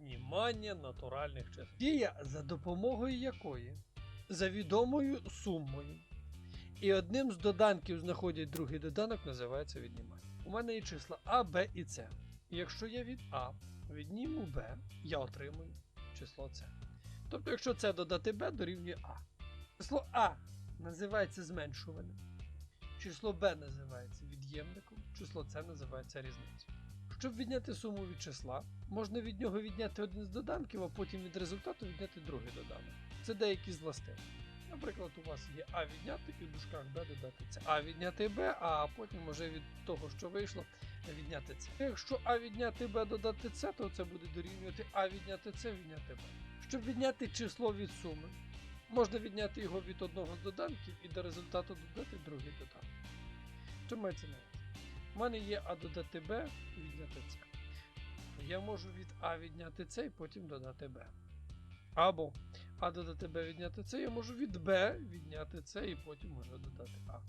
віднімання натуральних чисел. Дія, за допомогою якої за відомою сумою і одним з доданків знаходять другий доданок, називається віднімання. У мене є числа А, Б і С. Якщо я від А відніму Б, я отримую число С. Тобто, якщо С додати Б, дорівнює А. Число А називається зменшуваним. Число b називається від'ємником, число c називається різницею. Щоб відняти суму від числа, можна від нього відняти один з доданків, а потім від результату відняти другий доданок. Це деякі з властивих. Наприклад, у вас є А відняти і в дужках Б додати С. А відняти Б, а потім уже від того, що вийшло, відняти С. Якщо А відняти Б додати С, то це буде дорівнювати А відняти С, відняти Б. Щоб відняти число від суми, можна відняти його від одного з доданків і до результату додати другий доданок. Що мається на увазі? У мене є А додати Б відняти С. Я можу від А відняти С і потім додати Б. Або А додати Б відняти С, я можу від Б відняти С і потім вже додати А.